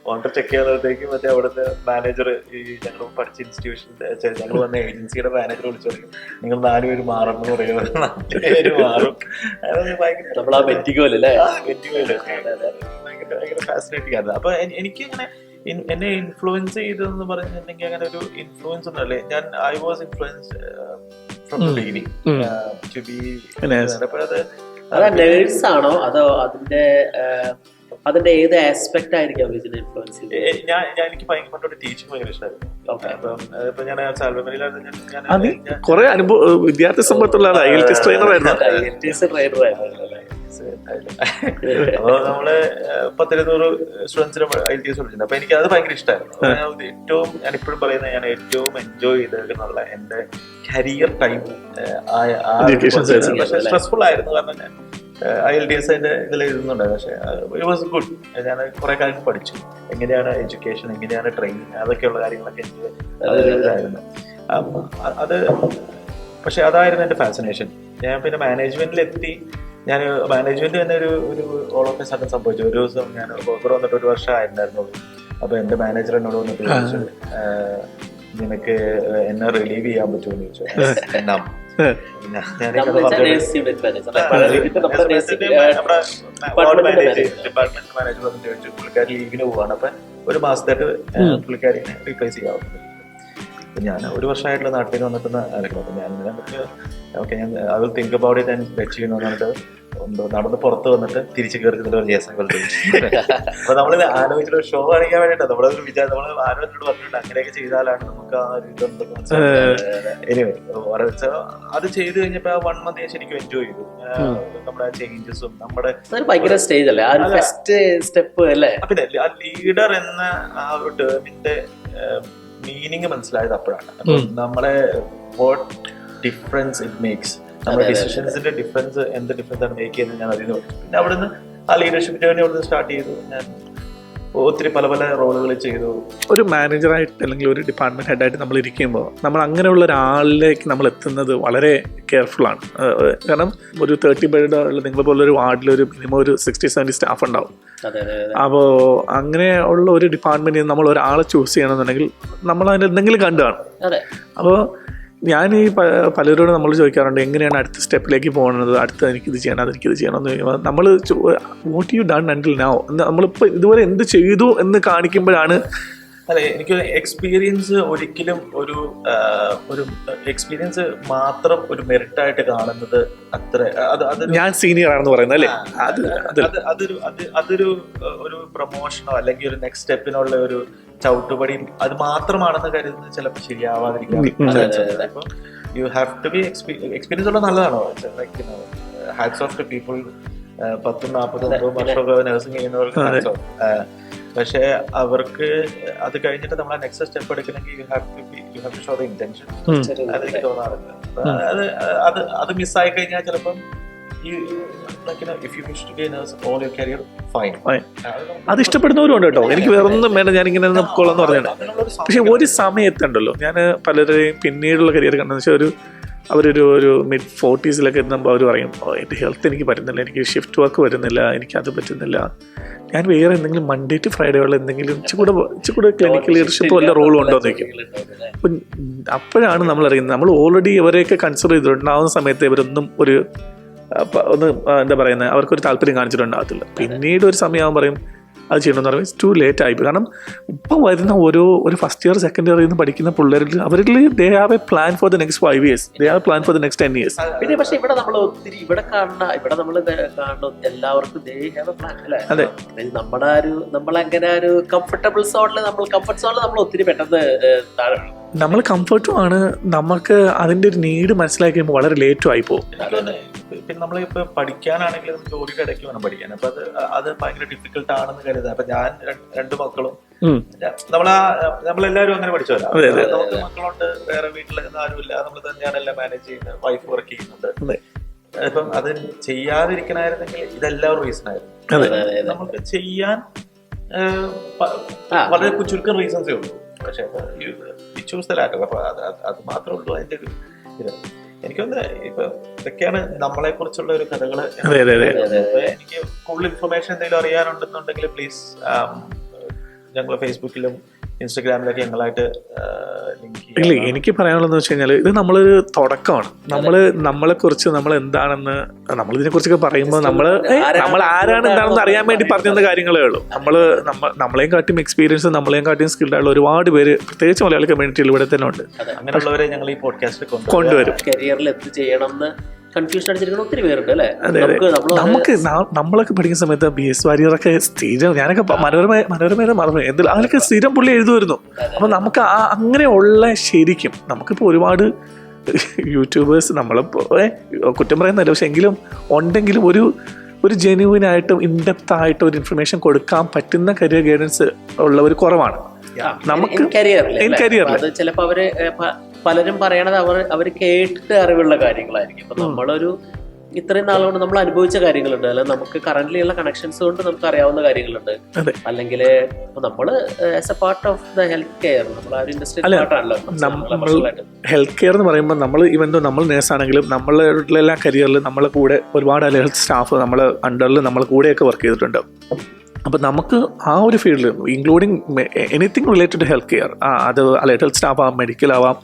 ഓണർ ചെക്ക് ചെയ്യാനത്തേക്ക് മറ്റേ അവിടുത്തെ മാനേജർ ഈ ഞങ്ങൾ പഠിച്ച ഇൻസ്റ്റിറ്റ്യൂഷൻ ഞങ്ങൾ വന്ന ഏജൻസിയുടെ മാനേജർ വിളിച്ചു പറയും നിങ്ങൾ നാലുപേര് മാറണം എന്ന് പറയുമ്പോൾ നാലുപേര് മാറും. ഭയങ്കര നമ്മൾ ആ വെറ്റിക്കോൽ ഭയങ്കര ഭയങ്കര ഫാസിനേറ്റിംഗ് ആയിരുന്നു അപ്പൊ എനി- എനിക്ക് ഇങ്ങനെ ഇൻ- എന്നെ ഇൻഫ്ലുവൻസ് ചെയ്തതെന്ന് പറഞ്ഞിട്ടുണ്ടെങ്കിൽ അങ്ങനെ ഒരു ഇൻഫ്ലുവൻസ് ഒന്നല്ലേ ഞാൻ I was influence from the beginning. To be nurse ആണോ? അതോ അതിന്റെ അതിന്റെ ഏത് ആസ്പെക്ട് ആയിരിക്കും ലിജിനെ ഇൻഫ്ലുവൻസ് ഞാൻ ഞാൻ എനിക്ക് ഭയങ്കര ടീച്ചിങ് ഭയങ്കര ഇഷ്ടമായിരുന്നു. ഞാൻ കുറെ അനുഭവം വിദ്യാർത്ഥി എൽ ട്രെയിനർ ആയിരുന്നു. ട്രെയിനർ ആയിരുന്നു. അപ്പൊ നമ്മൾ പത്തിരുന്നൂറ് സ്റ്റുഡൻസിന് ഐ ടി എസ് പഠിച്ചിട്ടുണ്ട് അപ്പൊ എനിക്ക് അത് ഭയങ്കര ഇഷ്ടമായിരുന്നു ഏറ്റവും ഞാൻ ഇപ്പോഴും പറയുന്നത് ഞാൻ ഏറ്റവും എൻജോയ് ചെയ്തെന്നുള്ള എന്റെ കരിയർ ടൈം പക്ഷെ സ്ട്രെസ്ഫുൾ ആയിരുന്നു. കാരണം ഞാൻ ഐ എൽ ഡി എസ് അതിന്റെ ഇതിൽ എഴുതുന്നുണ്ടായിരുന്നു പക്ഷെ ഇറ്റ് വാസ് ഗുഡ് ഞാൻ കുറെ കാര്യങ്ങൾ പഠിച്ചു. എങ്ങനെയാണ് എഡ്യൂക്കേഷൻ എങ്ങനെയാണ് ട്രെയിനിങ് അതൊക്കെയുള്ള കാര്യങ്ങളൊക്കെ എനിക്ക് അതൊരു ഇതായിരുന്നു. അത് പക്ഷെ അതായിരുന്നു എന്റെ ഫാസിനേഷൻ ഞാൻ പിന്നെ മാനേജ്മെന്റിൽ എത്തി ഞാൻ മാനേജ്മെന്റ് തന്നെ ഒരു ഒരു ഓൾ ഓഫ് എ സഡൻ സംഭവിച്ചു. ഒരു ദിവസം ഞാൻ ഇവിടെ വന്നിട്ട് ഒരു വർഷം ആയിരുന്നുള്ളൂ അപ്പൊ എന്റെ മാനേജർ എന്നോട് വന്നിട്ട് ചോദിച്ചു നിനക്ക് എന്നെ റിലീവ് ചെയ്യാൻ പറ്റുമോ? എന്ന് ചോദിച്ചു. എന്നാ ഡിപ്പാർട്ട്മെന്റ് മാനേജർ വന്ന് ചോദിച്ചു പുള്ളിക്കാരി ലീവിന് പോവാണ്. അപ്പൊ ഒരു മാസത്തേക്ക് പുള്ളിക്കാരിനെ റീപ്ലേസ് ചെയ്യാവുന്നത് ഞാൻ ഒരു വർഷമായിട്ടുള്ള നാട്ടിൽ വന്നിട്ട് അപ്പൊ ഞാൻ ഓക്കെ ഞാൻ I will think about it and വെച്ച് ചെയ്യുന്നു പറഞ്ഞിട്ട് എന്തോ നടന്ന് പുറത്ത് വന്നിട്ട് തിരിച്ച് കയറി യെസ് അപ്പൊ നമ്മൾ ആലോചിച്ചിട്ട് ഷോ കാണിക്കാൻ വേണ്ടിട്ട് നമ്മുടെ ഒരു വിചാരം നമ്മൾ ആലോചിച്ചിട്ട് പറഞ്ഞിട്ടുണ്ട്. അങ്ങനെയൊക്കെ ചെയ്താലാണ് നമുക്ക് ആ ഒരു ഇതൊക്കെ എനിവേ അത് ചെയ്ത് കഴിഞ്ഞപ്പോ ആ വൺ മന്ത് ഞാൻ ശരിക്കും എൻജോയ് ചെയ്തു. നമ്മുടെ ചേഞ്ചസും നമ്മുടെ ഭയങ്കര സ്റ്റേജ് അല്ലേ. ഫസ്റ്റ് സ്റ്റെപ്പ് അല്ലേ. പിന്നെ ആ ലീഡർ എന്ന ആ ഒരു ടേമിന്റെ മീനിങ് മനസ്സിലായത് അപ്പോഴാണ്. നമ്മളെ വാട്ട് ഡിഫറൻസ് ഇറ്റ് മേക്സ് നമ്മുടെ ഡിസിഷൻസിന്റെ ഡിഫറൻസ് എന്ത് ഡിഫറൻസ് ആണ് മേക്ക് ചെയ്യുന്നത് ഞാൻ അതിൽ പിന്നെ അവിടുന്ന് ആ ലീഡർഷിപ്പ് ജേർണി അവിടുന്ന് സ്റ്റാർട്ട് ചെയ്തു. ഞാൻ ഒത്തിരി പല പല റോളുകൾ ചെയ്തു. ഒരു മാനേജറായിട്ട് അല്ലെങ്കിൽ ഒരു ഡിപ്പാർട്ട്മെന്റ് ഹെഡായിട്ട് നമ്മൾ ഇരിക്കുമ്പോൾ നമ്മൾ അങ്ങനെയുള്ള ഒരാളിലേക്ക് നമ്മൾ എത്തുന്നത് വളരെ കെയർഫുൾ ആണ്. കാരണം ഒരു തേർട്ടി ബെഡ് ഉള്ള നിങ്ങൾ പോലെ ഒരു വാർഡിൽ ഒരു മിനിമം ഒരു സിക്സ്റ്റി സെവന്റി സ്റ്റാഫ് ഉണ്ടാവും. അതെ അതെ അതെ. അപ്പോൾ അങ്ങനെ ഉള്ള ഒരു ഡിപ്പാർട്ട്മെന്റിൽ നമ്മൾ ഒരാളെ ചൂസ് ചെയ്യണമെന്നുണ്ടെങ്കിൽ നമ്മൾ അതിന് എന്തെങ്കിലും കണ്ടു കാണും. അതെ. അപ്പോൾ ഞാൻ ഈ പലരോടും നമ്മൾ ചോദിക്കാറുണ്ട് എങ്ങനെയാണ് അടുത്ത സ്റ്റെപ്പിലേക്ക് പോകുന്നത് അടുത്ത എനിക്കിത് ചെയ്യണം അതെനിക്കിത് ചെയ്യണം എന്ന് ചോദിക്കുമ്പോൾ നമ്മൾ what you done until now നമ്മളിപ്പോൾ ഇതുവരെ എന്ത് ചെയ്തു എന്ന് കാണിക്കുമ്പോഴാണ് അതെ എനിക്ക് എക്സ്പീരിയൻസ് ഒരിക്കലും ഒരു ഒരു എക്സ്പീരിയൻസ് മാത്രം ഒരു മെറിറ്റ് ആയിട്ട് കാണുന്നത് അത്ര അത് അത് ഞാൻ സീനിയർ ആണെന്ന് പറയുന്നത് അല്ലേ? അത് അതൊരു അത് അതൊരു ഒരു പ്രൊമോഷനോ അല്ലെങ്കിൽ ഒരു നെക്സ്റ്റ് സ്റ്റെപ്പിനുള്ള ഒരു ചവിട്ടുപടി അത് മാത്രമാണെന്ന് കരുതുന്നത് ചിലപ്പോൾ ശരിയാവാതിരിക്കാം. You have to be experience ഉള്ള നല്ലതാണോ? ഹാറ്റ്സ് ഓഫ് ടു പീപ്പിൾ പത്തും നാൽപ്പതും അമ്പതും വർഷമൊക്കെ നഴ്സിംഗ് ചെയ്യുന്നവർക്ക്. ഏഹ്, പക്ഷേ അവർക്ക് അത് കഴിഞ്ഞിട്ട് നമ്മൾ നെക്സ്റ്റ് സ്റ്റെപ്പ് എടുക്കണമെങ്കിൽ you have to be you have to show the intention അത് അതെനിക്ക് തോന്നാറുണ്ട്. അത് അത് മിസ്സായി കഴിഞ്ഞാൽ ചിലപ്പം you like you know if you wish to be a nurse all your career fine. Fine. അത് ഇഷ്ടപ്പെടുന്നവരും ഉണ്ട് കേട്ടോ. എനിക്ക് വേറൊന്നും വേണ്ട. ഞാൻ ഇങ്ങനെ കൊള്ളാന്ന് പറഞ്ഞാണ് പക്ഷെ ഒരു സമയത്തുണ്ടല്ലോ. ഞാൻ പലരെയും പിന്നീടുള്ള കരിയർ കണ്ടെന്ന് വെച്ചാൽ ഒരു അവരൊരു ഒരു മിഡ് ഫോർട്ടീസിലൊക്കെ എത്തുമ്പോൾ അവർ പറയും "ഓ, എന്റെ ഹെൽത്ത് എനിക്ക് പറ്റുന്നില്ല. എനിക്ക് ഷിഫ്റ്റ് വർക്ക് വരുന്നില്ല എനിക്ക് അത് പറ്റുന്നില്ല. ഞാൻ വേറെ എന്തെങ്കിലും മൺഡേ ടു ഫ്രൈഡേ ഉള്ള എന്തെങ്കിലും ഇച്ചിരി ഇച്ചിരി ക്ലിനിക്കൽ ലീഡർഷിപ്പ് വല്ല റോളും ഉണ്ടോ എന്ന് ചോദിക്കും അപ്പം അപ്പോഴാണ് നമ്മൾ അറിയുന്നത് നമ്മൾ ഓൾറെഡി ഇവരെയൊക്കെ കൺസിഡർ ചെയ്തിട്ടുണ്ടാവുന്ന സമയത്ത് ഇവരൊന്നും ഒരു ഒന്ന് എന്താ പറയുന്നത് അവർക്കൊരു താല്പര്യം കാണിച്ചിട്ടുണ്ടാകത്തില്ല. പിന്നീട് ഒരു സമയമാകുമ്പോൾ പറയും അത് ചെയ്യണമെന്ന് പറയുമ്പോൾ ടു ലേറ്റ് ആയി കാരണം ഇപ്പം വരുന്ന ഓരോ ഒരു ഫസ്റ്റ് ഇയർ സെക്കൻഡ് ഇയർ നിന്ന് പഠിക്കുന്ന പിള്ളേരിൽ അവരിൽ they have a plan for the next five years they have plan for the next ten years പിന്നെ പക്ഷേ ഇവിടെ നമ്മൾ ഒത്തിരി ഇവിടെ കാണുന്ന ഇവിടെ നമ്മൾ കാണുന്ന എല്ലാവർക്കും ദേ ഹാവ് എ പ്ലാൻ അല്ലേ? അതെ. നമ്മുടെ ആ ഒരു നമ്മളങ്ങനെ ഒരു കംഫർട്ടബിൾ സോണിൽ നമ്മൾ കംഫർട്ട് സോണിൽ നമ്മൾ ഒത്തിരി പെട്ടെന്ന് താഴെ നമ്മൾ കംഫർട്ടും ആണ്. നമുക്ക് അതിന്റെ ഒരു നീഡ് മനസ്സിലാക്കി കഴിയുമ്പോൾ വളരെ ലേറ്റും ആയി പോകും. എനിക്ക് നമ്മൾ ഇപ്പൊ പഠിക്കാനാണെങ്കിൽ പഠിക്കാനാണെങ്കിലും ജോലിയുടെ ഇടയ്ക്ക് വേണം പഠിക്കാൻ. അപ്പൊ അത് അത് ഭയങ്കര ഡിഫിക്കൽട്ട് ആണെന്ന് കരുതാം. അപ്പൊ ഞാൻ രണ്ട് മക്കളും. നമ്മളാ നമ്മളെല്ലാരും അങ്ങനെ പഠിച്ചവരാ. നമുക്ക് മക്കളുണ്ട് വേറെ വീട്ടിൽ ആരുമില്ല നമ്മൾ തന്നെയാണ് എല്ലാം മാനേജ് ചെയ്യുന്നത്. വൈഫ് വർക്ക് ചെയ്യുന്നുണ്ട്. ഇപ്പം അത് ചെയ്യാതിരിക്കണായിരുന്നെങ്കിൽ ഇതെല്ലാം റീസൺ ആയിരുന്നു. നമുക്ക് ചെയ്യാൻ. വളരെ ചുരുക്കം റീസൺസേ ഉള്ളൂ. പക്ഷെ അത് മാത്രമേ ഉള്ളൂ അതിന്റെ ഒരു ഇത്. എനിക്കൊന്ന് ഇപ്പൊ ഇതൊക്കെയാണ് നമ്മളെ കുറിച്ചുള്ള ഒരു കഥകൾ. എനിക്ക് കൂടുതൽ ഇൻഫർമേഷൻ എന്തെങ്കിലും അറിയാനുണ്ടെന്നുണ്ടെങ്കിൽ പ്ലീസ് ഞങ്ങൾ ഫേസ്ബുക്കിലും ഇൻസ്റ്റഗ്രാമിലൊക്കെ ഞങ്ങളായിട്ട് ലിങ്ക് ഇല്ല എനിക്ക് പറയാനുള്ളതെന്ന് വെച്ച് കഴിഞ്ഞാൽ ഇത് നമ്മളൊരു തുടക്കമാണ്. നമ്മൾ നമ്മളെ കുറിച്ച് നമ്മൾ എന്താണെന്ന് നമ്മൾ ഇതിനെ കുറിച്ചൊക്കെ പറയുമ്പോൾ നമ്മൾ നമ്മൾ ആരാണ് എന്താണെന്ന് അറിയാൻ വേണ്ടി പറഞ്ഞുതന്ന കാര്യങ്ങളേ ഉള്ളൂ. നമ്മൾ നമ്മ നമ്മളെയും കാട്ടിയും എക്സ്പീരിയൻസ് നമ്മളെയും കാട്ടിയും സ്കിൽഡ് ആയുള്ള ഒരുപാട് പേര് പ്രത്യേകിച്ച് മലയാളി കമ്മ്യൂണിറ്റിയിൽ ഇവിടെ തന്നെ ഉണ്ട്. അങ്ങനെയുള്ളവരെ ഞങ്ങൾ ഈ പോഡ്കാസ്റ്റ് കൊണ്ടുവരും. കരിയറിൽ എന്ത് ചെയ്യണം എന്ന് കൺഫ്യൂഷൻ അടിച്ചിരിക്കുന്ന ഒത്തിരി പേരുണ്ട് അല്ലേ. നമുക്ക് നമ്മളൊക്കെ പഠിക്കുന്ന സമയത്ത് ബി എസ് വാര്യറൊക്കെ സ്ഥിരം ഞാനൊക്കെ മനോരമ മനോരമയുടെ മറന്നു. എന്തിൽ അതിലൊക്കെ സ്ഥിരം പുള്ളി എഴുതുമായിരുന്നു. അപ്പൊ നമുക്ക് ആ അങ്ങനെയുള്ള ശരിക്കും നമുക്കിപ്പോൾ ഒരുപാട് യൂട്യൂബേഴ്സ് നമ്മളിപ്പോ കുറ്റം പറയുന്നില്ല പക്ഷെ എങ്കിലും ഉണ്ടെങ്കിലും ഒരു ഒരു ജെന്യൂൻ ആയിട്ടും ഇൻഡെപ്ത് ആയിട്ട് ഒരു ഇൻഫർമേഷൻ കൊടുക്കാൻ പറ്റുന്ന കരിയർ ഗൈഡൻസ് ഉള്ളവർ കുറവാണ്. നമുക്ക് കരിയറിൽ ചിലപ്പോ അവർ പലരും പറയണത് അവർ അവർ കേട്ടിട്ട് അറിവുള്ള കാര്യങ്ങളായിരിക്കും. അപ്പൊ നമ്മളൊരു ഇത്രയും നാളുകൊണ്ട് നമ്മൾ അനുഭവിച്ച കാര്യങ്ങളുണ്ട്. അല്ലെ നമുക്ക് കറന്റ് ഉള്ള കണക്ഷൻസ് കൊണ്ട് നമുക്ക് അറിയാവുന്ന കാര്യങ്ങളുണ്ട്. അല്ലെങ്കിൽ നമ്മൾ as a part of the health care നമ്മൾ ആ ഒരു ഇൻഡസ്ട്രി നമ്മൾ- ഹെൽത്ത് കെയർ എന്ന് പറയുമ്പോൾ നമ്മൾ ഇവൻ നമ്മൾ നേഴ്സ് ആണെങ്കിലും നമ്മളുടെ എല്ലാ കരിയറിൽ നമ്മളെ കൂടെ ഒരുപാട് ഹെൽത്ത് സ്റ്റാഫ് നമ്മൾ അണ്ടറിൽ നമ്മൾ കൂടെയൊക്കെ വർക്ക് ചെയ്തിട്ടുണ്ട്. അപ്പോൾ നമുക്ക് ആ ഒരു ഫീൽഡിൽ including anything related to health care അത് അല്ലെ ഹെൽത്ത് സ്റ്റാഫ് ആവാം മെഡിക്കൽ ആവാം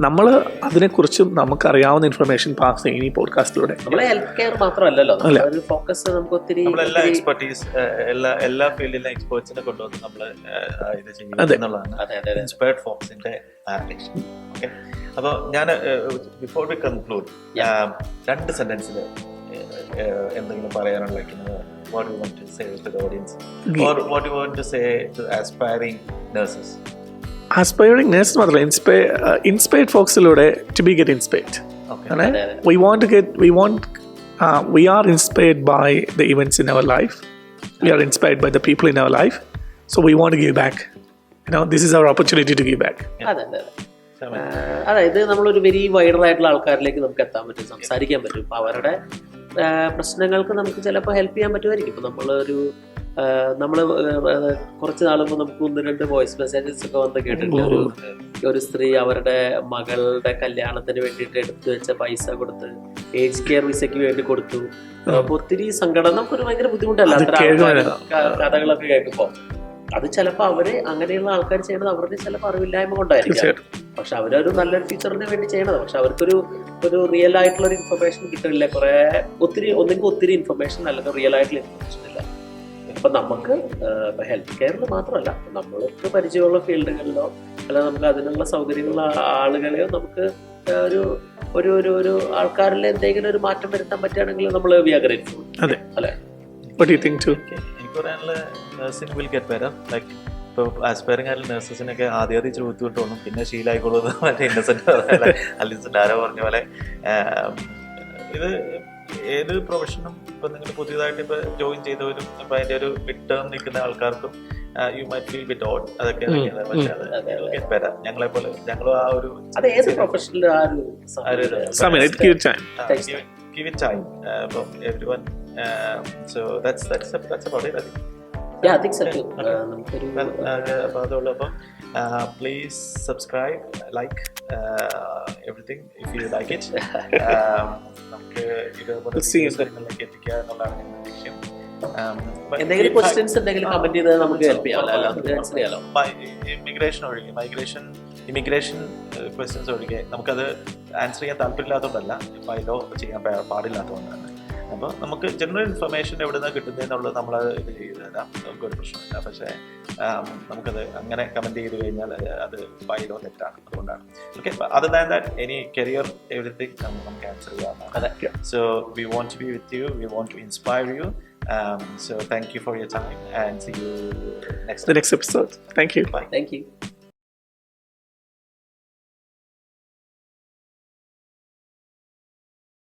നമ്മൾ അതിനെക്കുറിച്ചും നമുക്കറിയാവുന്ന ഇൻഫർമേഷൻ പാസ് ചെയ്യും ഈ പോഡ്കാസ്റ്റിലൂടെ ഹെൽത്ത് കെയർ മാത്രമല്ലല്ലോ. ഫോക്കസ് നമുക്ക് ഒത്തിരി എക്സ്പെർട്ടീസ് എല്ലാ എല്ലാ ഫീൽഡിലെ എക്സ്പേർട്സിനെ കൊണ്ടുവന്ന് നമ്മൾ ഇത് ഇൻസ്പയർഡ് ഫോക്സിന്റെ അപ്പോൾ ഞാൻ ബിഫോർ വി കൺക്ലൂഡ് രണ്ട് സെന്റൻസിൽ എന്തെങ്കിലും പറയാനുള്ള what you want to say to the audience or what you want to say to aspiring nurses aspiring nurse മാത്രമല്ല inspire inspired ഫോക്സിലൂടെ to be get inspired okay ആണ് അതെ, അതെ. we want to get we want uh, we are inspired by the events in our life. We are inspired by the people in our life. So we want to give back. You know this is our opportunity to give back. അതെ അതെ അതെ. ആഹ് അതായത് നമ്മളൊരു വെരി വൈഡർ ആയിട്ടുള്ള ആൾക്കാരിലേക്ക് നമുക്ക് എത്താൻ പറ്റും സംസാരിക്കാൻ പറ്റും. അപ്പൊ അവരുടെ ആഹ് പ്രശ്നങ്ങൾക്ക് നമുക്ക് ചിലപ്പോൾ ഹെൽപ്പ് ചെയ്യാൻ പറ്റുമായിരിക്കും. ഇപ്പോൾ നമ്മളൊരു നമ്മൾ കുറച്ച് നാളുമ്പോൾ നമുക്ക് ഒന്ന് രണ്ട് വോയിസ് മെസ്സേജസ് ഒക്കെ വന്ന് കേട്ടിട്ടുണ്ട്. ഒരു ഒരു സ്ത്രീ അവരുടെ മകളുടെ കല്യാണത്തിന് വേണ്ടിയിട്ട് എടുത്തു വെച്ച പൈസ കൊടുത്ത് ഏജ് കെയർ വിസയ്ക്ക് വേണ്ടി കൊടുത്തു. അപ്പൊ ഒത്തിരി സങ്കടം. നമുക്കൊരു ഭയങ്കര ബുദ്ധിമുട്ടല്ല? കഥകളൊക്കെ കേൾക്കുമ്പോ. അത് ചിലപ്പോൾ അവർ അങ്ങനെയുള്ള ആൾക്കാർ ചെയ്യണത് അവരുടെ ചിലപ്പോൾ അറിവില്ലായ്മ കൊണ്ടായിരിക്കും. പക്ഷെ അവരൊരു നല്ലൊരു ഫീച്ചറിന് വേണ്ടി ചെയ്യണത്. പക്ഷെ അവർക്കൊരു ഒരു റിയൽ ആയിട്ടുള്ള ഒരു ഇൻഫർമേഷൻ കിട്ടുന്നില്ല കുറെ ഒത്തിരി ഒന്നെങ്കിൽ ഒത്തിരി ഇൻഫർമേഷൻ അല്ലെങ്കിൽ റിയൽ ആയിട്ടുള്ള ഇൻഫർമേഷൻ ഇല്ല. ഇപ്പൊ നമുക്ക് ഇപ്പൊ ഹെൽത്ത് കെയറിൽ മാത്രമല്ല. നമ്മൾക്ക് പരിചയമുള്ള ഫീൽഡുകളിലോ അല്ല നമുക്ക് അതിനുള്ള സൗകര്യമുള്ള ആളുകളെയോ നമുക്ക് ഒരു ഒരു ഒരു ഒരു ആൾക്കാരിൽ എന്തെങ്കിലും ഒരു മാറ്റം വരുത്താൻ പറ്റുകയാണെങ്കിൽ നമ്മൾ വി ആർ ഗ്രേറ്റ്ഫുൾ അതെ. അല്ലെ? What do you think too? എനിക്ക് എനിക്ക് പറയാനുള്ള nursing will get better like ഇപ്പോൾ ആസ്പയറിംഗ് ആയിട്ടുള്ള നഴ്സസിനൊക്കെ ആദ്യം ആദ്യം ഇച്ചിരി ബുദ്ധിമുട്ട് തോന്നും പിന്നെ ശീലമായിക്കോളൂ എന്ന് മറ്റേ ഇന്നസെന്റ് അലിസെന്റ് ആരോ പറഞ്ഞ പോലെ. ഇത് ഏത് പ്രൊഫഷനും ഇപ്പം നിങ്ങൾ പുതിയതായിട്ട് ഇപ്പോൾ ജോയിൻ ചെയ്തവരും ഇപ്പം അതിന്റെ ഒരു മിഡ് ടേം നിൽക്കുന്ന ആൾക്കാർക്കും you might feel bit odd അതൊക്കെ ബെറ്റർ ഞങ്ങളെ പോലെ ഞങ്ങളും ആ ഒരു സമയം ഇപ്പം പ്രൊഫഷനിലും ആ ഒരു that's that's that's about it I think. Yeah, I think so too. അപ്പോൾ അതുള്ളൂ അപ്പം please subscribe like everything if you like it നമുക്ക് ഇതേപോലെ നിങ്ങളിലേക്ക് എത്തിക്കുക എന്നുള്ളതാണ് ഞങ്ങളുടെ ലക്ഷ്യം. Um, എന്തെങ്കിലും ക്വസ്റ്റ്യൻസ് ഉണ്ടെങ്കിലും കമന്റ് ചെയ്ത് നമുക്ക് ഹെൽപ്പ് ചെയ്യാമല്ലോ. ഇമിഗ്രേഷൻ ഒഴികെ മൈഗ്രേഷൻ ഇമിഗ്രേഷൻ ക്വസ്റ്റ്യൻസ് ഒഴികെ നമുക്കത് ആൻസർ ചെയ്യാൻ താല്പര്യമില്ലാത്തതുകൊണ്ടല്ല. ഫയലോ ചെയ്യാൻ പാടില്ലാത്തതുകൊണ്ടാണ്. അപ്പോൾ നമുക്ക് ജനറൽ ഇൻഫർമേഷൻ എവിടെ നിന്ന് കിട്ടുന്നതെന്നുള്ളത് നമ്മൾ ഇത് ചെയ്ത് തരാം. നമുക്കൊരു പ്രശ്നമില്ല. പക്ഷേ നമുക്കത് അങ്ങനെ കമന്റ് ചെയ്ത് കഴിഞ്ഞാൽ അത് ഫയലോ തെറ്റാണ്. അതുകൊണ്ടാണ്. Okay other than that any career everything നമുക്ക് ആൻസർ ചെയ്യാവുന്നതാണ്. So we want to be with you we want to inspire you so thank you for your time and see you next The next episode. Thank you. Bye. Thank you